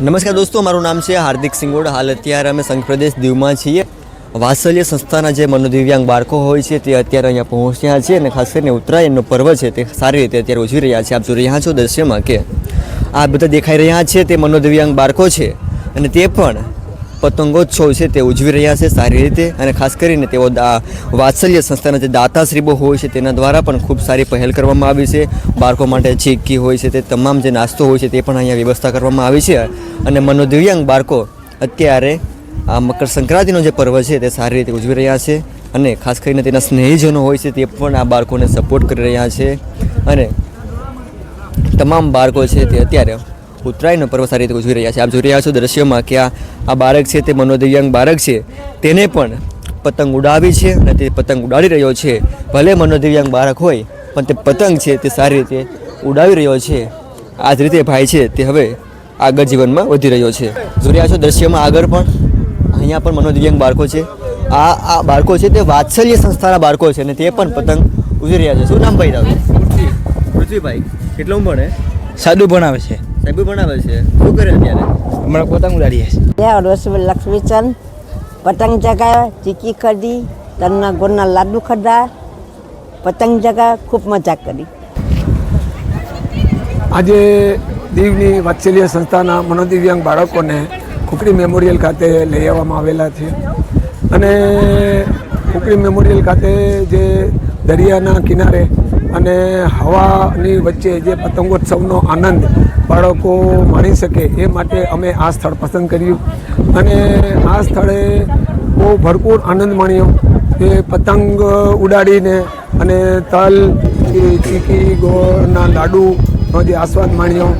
નમસ્કાર દોસ્તો, મારું નામ છે હાર્દિક સિંગોડ. હાલ અત્યારે અમે સંઘ પ્રદેશ દીવમાં છીએ. વાત્સલ્ય સંસ્થાના જે મનોદિવ્યાંગ બાળકો હોય છે, તે અત્યારે અહીંયા પહોંચ્યા છે અને ખાસ કરીને ઉત્તરાયણનો પર્વ છે, તે સારી રીતે અત્યારે ઉજવી રહ્યા છે. આપ જોઈ રહ્યા છો દ્રશ્યમાં કે આ બધા દેખાઈ રહ્યા છે, તે મનોદિવ્યાંગ બાળકો છે અને તે પણ પતંગોત્સવ છે, તે ઉજવી રહ્યા છે સારી રીતે અને ખાસ કરીને તેઓ વાત્સલ્ય સંસ્થાના જે દાતાશ્રીબો હોય છે, તેના દ્વારા પણ ખૂબ સારી પહેલ કરવામાં આવી છે. બાળકો માટે ચીક્કી હોય છે, તે તમામ જે નાસ્તો હોય છે, તે પણ અહીંયા વ્યવસ્થા કરવામાં આવી છે. અને મનોદિવ્યાંગ બાળકો અત્યારે આ મકર સંક્રાંતિનો જે પર્વ છે, તે સારી રીતે ઉજવી રહ્યા છે અને ખાસ કરીને તેના સ્નેહીજનો હોય છે, તે પણ આ બાળકોને સપોર્ટ કરી રહ્યા છે. અને તમામ બાળકો છે, તે અત્યારે ઉત્તરાયણનો પર્વ સારી રીતે ઉજવી રહ્યા છે. આપ જોઈ રહ્યા છો દ્રશ્યમાં કે આ બાળક છે તે મનોદિવ્યાંગ બાળક છે. તેને પણ પતંગ ઉડાવી છે અને તે પતંગ ઉડાડી રહ્યો છે. ભલે મનોદિવ્યાંગ બાળક હોય પણ તે પતંગ છે તે સારી રીતે ઉડાવી રહ્યો છે. આ જ રીતે ભાઈ છે તે હવે આગળ જીવનમાં વધી રહ્યો છે. જોઈ રહ્યા છો દ્રશ્યમાં આગળ પણ અહીંયા પણ મનોદિવ્યાંગ બાળકો છે. આ આ બાળકો છે તે વાત્સલ્ય સંસ્થાના બાળકો છે અને તે પણ પતંગ ઉજવી રહ્યા છે. શું નામ ભાઈ તારું? પૃથ્વીભાઈ કેટલું ભણે સાદું ભણાવે છે. સાહેબ ભણાવે છે. શું કરે અત્યારે? હમણાં પતંગ ઉડાડીએ છીએ લક્ષ્મીચંદ પતંગ જગાવ્યા ચીકી ખરીદી તલના ગોળના લાડુ ખરીદા પતંગ જગા ખૂબ મજા કરી. આજે દીવની વાત્સલ્ય સંસ્થાના મનોદિવ્યાંગ બાળકોને ખુકડી મેમોરિયલ ખાતે લઈ આવવામાં આવેલા છે. અને ખુકડી મેમોરિયલ ખાતે જે દરિયાના કિનારે અને હવાની વચ્ચે જે પતંગોત્સવનો આનંદ બાળકો માણી શકે એ માટે અમે આ સ્થળ પસંદ કર્યું. અને આ સ્થળે બહુ ભરપૂર આનંદ માણ્યો. એ પતંગ ઉડાડીને અને તલ ચીકી, ગોળના લાડુનો જે આસ્વાદ માણ્યો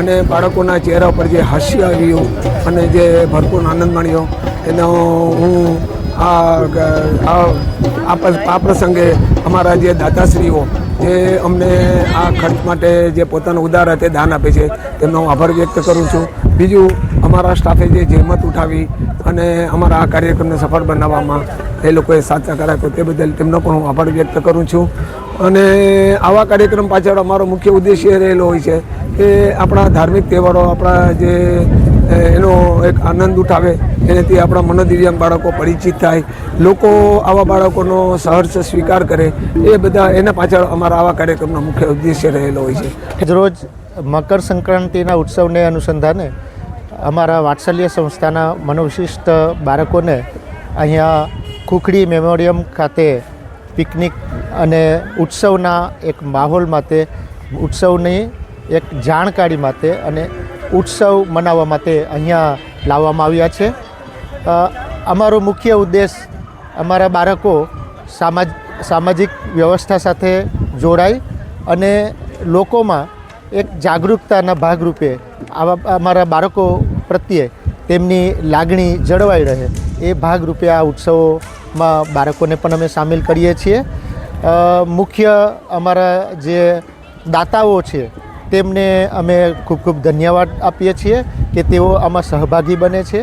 અને બાળકોના ચહેરા પર જે હાસ્ય આવ્યું અને જે ભરપૂર આનંદ માણ્યો, એનો હું આ આ પ્રસંગે અમારા જે દાતાશ્રીઓ જે અમને આ ખર્ચ માટે જે પોતાનું ઉદાર હાથે દાન આપે છે, તેમનો હું આભાર વ્યક્ત કરું છું. બીજું, અમારા સ્ટાફે જે જહેમત ઉઠાવી અને અમારા આ કાર્યક્રમને સફળ બનાવવામાં એ લોકોએ સહકાર આપ્યો તે બદલ તેમનો પણ હું આભાર વ્યક્ત કરું છું. અને આવા કાર્યક્રમ પાછળ અમારો મુખ્ય ઉદ્દેશ્ય રહેલો હોય છે કે આપણા ધાર્મિક તહેવારો, આપણા જે એનો એક આનંદ ઉઠાવે એનાથી આપણા મનોદિવ્યાંગ બાળકો પરિચિત થાય, લોકો આવા બાળકોનો સહર્ષ સ્વીકાર કરે, એ બધા એના પાછળ અમારા આવા કાર્યક્રમનો મુખ્ય ઉદ્દેશ્ય રહેલો હોય છે. રોજ મકર સંક્રાંતિના ઉત્સવને અનુસંધાને અમારા વાત્સલ્ય સંસ્થાના મનોવિશિષ્ટ બાળકોને અહીંયા ખુખડી મેમોરિયમ ખાતે પિકનિક અને ઉત્સવના એક માહોલ માટે, ઉત્સવની એક જાણકારી માટે અને ઉત્સવ મનાવવા માટે અહીંયા લાવવામાં આવ્યા છે. અમારો મુખ્ય ઉદ્દેશ અમારા બાળકો સામાજ, સામાજિક વ્યવસ્થા સાથે જોડાય અને લોકોમાં એક જાગૃતતાના ભાગરૂપે આવા, અમારા બાળકો પ્રત્યે તેમની લાગણી જળવાઈ રહે એ ભાગરૂપે આ ઉત્સવોમાં બાળકોને પણ અમે સામેલ કરીએ છીએ. મુખ્ય અમારા જે દાતાઓ છે તેમને અમે ખૂબ ખૂબ ધન્યવાદ આપીએ છીએ કે તેઓ આમાં સહભાગી બને છે.